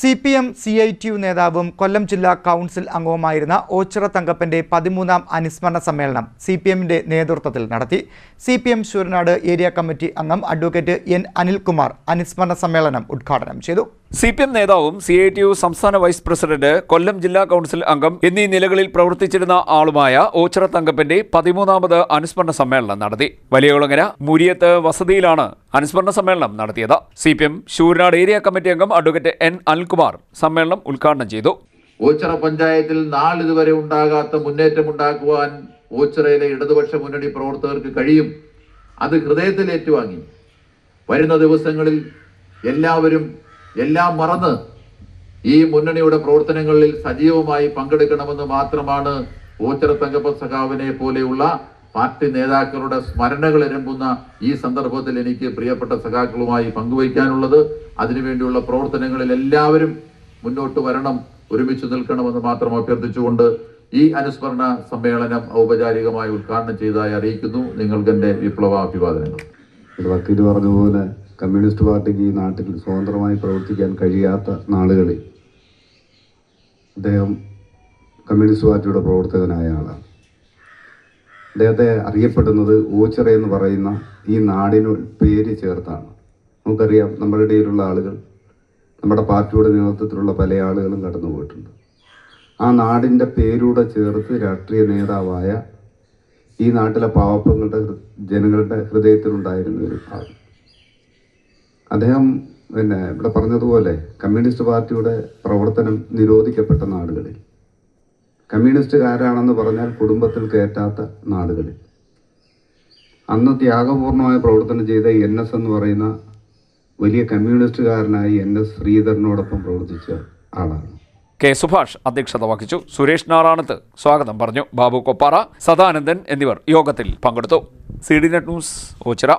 C P M C I T U നേതാവും കൊല്ലം ജില്ലാ council അംഗവുമായിരുന്ന Ochira തങ്കപ്പന്റെ പതിമൂന്നാം അനുസ്മരണ സമ്മേളനം സി പി എമ്മിന്റെ നേതൃത്വത്തിൽ നടത്തി. C P M Sooranad area committee അംഗം അഡ്വക്കേറ്റ് എൻ അനിൽകുമാർ അനുസ്മരണ സമ്മേളനം ഉദ്ഘാടനം ചെയ്തു. സി പി എം നേതാവും സി ഐ ടി യു സംസ്ഥാന വൈസ് പ്രസിഡന്റ് കൊല്ലം ജില്ലാ കൗൺസിൽ അംഗം എന്നീ നിലകളിൽ പ്രവർത്തിച്ചിരുന്ന ആളുമായ ഓച്ചിറ തങ്കപ്പന്റെ പതിമൂന്നാമത് അനുസ്മരണ സമ്മേളനം നടത്തി. വലിയകുളങ്ങര മുരിയത്ത് വസതിയിലാണ് അനുസ്മരണ സമ്മേളനം നടത്തിയത്. C P M Sooranad area committee അംഗം അഡ്വക്കേറ്റ് എൻ അനിൽകുമാർ സമ്മേളനം ഉദ്ഘാടനം ചെയ്തു. ഓച്ചിറ പഞ്ചായത്തിൽ നാളിതുവരെ ഉണ്ടാകാത്ത മുന്നേറ്റം ഉണ്ടാക്കുവാൻ ഓച്ചിറയിലെ ഇടതുപക്ഷ മുന്നണി പ്രവർത്തകർക്ക് കഴിയും. അത് ഹൃദയത്തിൽ ഏറ്റുവാങ്ങി. വരുന്ന ദിവസങ്ങളിൽ എല്ലാവരും എല്ലാം മറന്ന് ഈ മുന്നണിയുടെ പ്രവർത്തനങ്ങളിൽ സജീവമായി പങ്കെടുക്കണമെന്ന് മാത്രമാണ് ഓച്ചിറ തങ്കപ്പ സഖാവിനെ പോലെയുള്ള പാർട്ടി നേതാക്കളുടെ സ്മരണകൾ ഇരമ്പുന്ന ഈ സന്ദർഭത്തിൽ എനിക്ക് പ്രിയപ്പെട്ട സഖാക്കളുമായി പങ്കുവയ്ക്കാനുള്ളത്. അതിനുവേണ്ടിയുള്ള പ്രവർത്തനങ്ങളിൽ എല്ലാവരും മുന്നോട്ട് വരണം ഒരുമിച്ച് നിൽക്കണമെന്ന് മാത്രം അഭ്യർത്ഥിച്ചുകൊണ്ട് ഈ അനുസ്മരണ സമ്മേളനം ഔപചാരികമായി ഉദ്ഘാടനം ചെയ്തതായി അറിയിക്കുന്നു. നിങ്ങൾക്ക് എന്റെ വിപ്ലവ അഭിവാദനങ്ങൾ ഒരു വക്കീൽ കമ്മ്യൂണിസ്റ്റ് പാർട്ടിക്ക് ഈ നാട്ടിൽ സ്വതന്ത്രമായി പ്രവർത്തിക്കാൻ കഴിയാത്ത നാളുകളിൽ അദ്ദേഹം കമ്മ്യൂണിസ്റ്റ് പാർട്ടിയുടെ പ്രവർത്തകനായ ആളാണ്. അദ്ദേഹത്തെ അറിയപ്പെടുന്നത് ഓച്ചിറ എന്ന് പറയുന്ന ഈ നാടിന് പേര് ചേർത്താണ്. നമുക്കറിയാം നമ്മുടെ ഇടയിലുള്ള ആളുകൾ നമ്മുടെ പാർട്ടിയുടെ നേതൃത്വത്തിലുള്ള പല ആളുകളും കടന്നു പോയിട്ടുണ്ട് ആ നാടിന്റെ പേരൂടെ ചേർത്ത് രാഷ്ട്രീയ നേതാവായ ഈ നാട്ടിലെ പാവപ്പങ്ങളുടെ ജനങ്ങളുടെ ഹൃദയത്തിലുണ്ടായിരുന്ന ഒരു ആൾ അദ്ദേഹം പിന്നെ ഇവിടെ പറഞ്ഞതുപോലെ കമ്മ്യൂണിസ്റ്റ് പാർട്ടിയുടെ പ്രവർത്തനം നിരോധിക്കപ്പെട്ട നാടുകളിൽ. കമ്മ്യൂണിസ്റ്റുകാരാണെന്ന് പറഞ്ഞാൽ കുടുംബത്തിൽ കയറ്റാത്ത നാടുകളിൽ. അന്ന് ത്യാഗപൂർണമായ പ്രവർത്തനം ചെയ്ത എൻ എസ് എന്ന് പറയുന്ന വലിയ കമ്മ്യൂണിസ്റ്റുകാരനായി എൻ എസ് ശ്രീധരനോടൊപ്പം പ്രവർത്തിച്ച ആളാണ്. കെ സുഭാഷ് അധ്യക്ഷത വഹിച്ചു. സുരേഷ് നാറാണത്ത് സ്വാഗതം പറഞ്ഞു. ബാബു കൊപ്പാറ സദാനന്ദൻ എന്നിവർ യോഗത്തിൽ പങ്കെടുത്തു. C D net news Ochira.